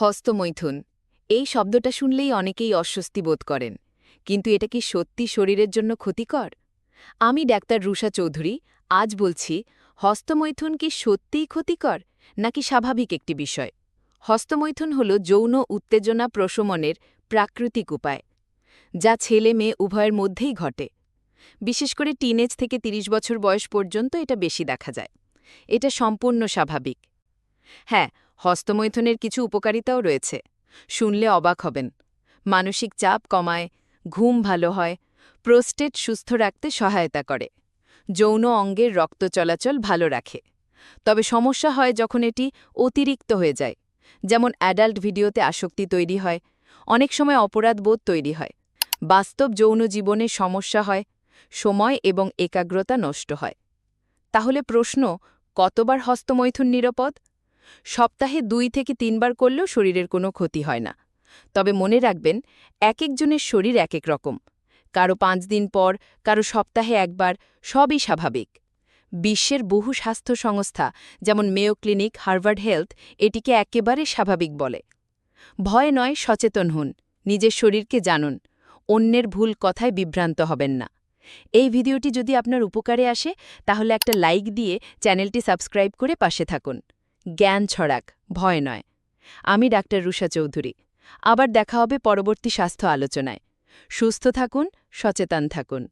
হস্তমৈথুন। এই শব্দটা শুনলেই অনেকেই অস্বস্তি বোধ করেন। কিন্তু এটা কি সত্যি শরীরের জন্য ক্ষতিকর? আমি ডাক্তার রুষা চৌধুরী, আজ বলছি, হস্তমৈথুন কি সত্যিই ক্ষতিকর, নাকি স্বাভাবিক একটি বিষয়? হস্তমৈথুন হল যৌন উত্তেজনা প্রশমনের প্রাকৃতিক উপায়, যা ছেলে মেয়ে উভয়ের মধ্যেই ঘটে। বিশেষ করে টিনেজ থেকে ৩০ বছর বয়স পর্যন্ত এটা বেশি দেখা যায়। এটা সম্পূর্ণ স্বাভাবিক। হ্যাঁ হস্তমৈথুনের কিছু উপকারিতাও রয়েছে। শুনলে অবাক হবেন। মানসিক চাপ কমায়, ঘুম ভালো হয়, প্রোস্টেট সুস্থ রাখতে সহায়তা করে। যৌন অঙ্গের রক্ত চলাচল ভালো রাখে। তবে সমস্যা হয় যখন এটি অতিরিক্ত হয়ে যায়। যেমন অ্যাডাল্ট ভিডিওতে আসক্তি তৈরি হয়, অনেক সময় অপরাধ বোধ তৈরি হয়। বাস্তব যৌন জীবনে সমস্যা হয়, সময় এবং একাগ্রতা নষ্ট হয়। তাহলে প্রশ্ন, কতবার হস্তমৈথুন নিরাপদ? সপ্তাহে দুই থেকে তিনবার করলেও শরীরের কোনো ক্ষতি হয় না। তবে মনে রাখবেন এক একজনের শরীর এক এক রকম। কারও পাঁচ দিন পর, কারও সপ্তাহে একবার, সবই স্বাভাবিক। বিশ্বের বহু স্বাস্থ্য সংস্থা, যেমন মেয়ো ক্লিনিক, হার্ভার্ড হেলথ, এটিকে একেবারে স্বাভাবিক বলে। ভয় নয়, সচেতন হন। নিজের শরীরকে জানুন। অন্যের ভুল কথায় বিভ্রান্ত হবেন না। এই ভিডিওটি যদি আপনার উপকারে আসে, তাহলে একটা লাইক দিয়ে চ্যানেলটি সাবস্ক্রাইব করে পাশে থাকুন। জ্ঞান ছড়াক, ভয় নয়। আমি ডাক্তার রুষা চৌধুরী। আবার দেখা হবে পরবর্তী স্বাস্থ্য আলোচনায়। সুস্থ থাকুন, সচেতন থাকুন।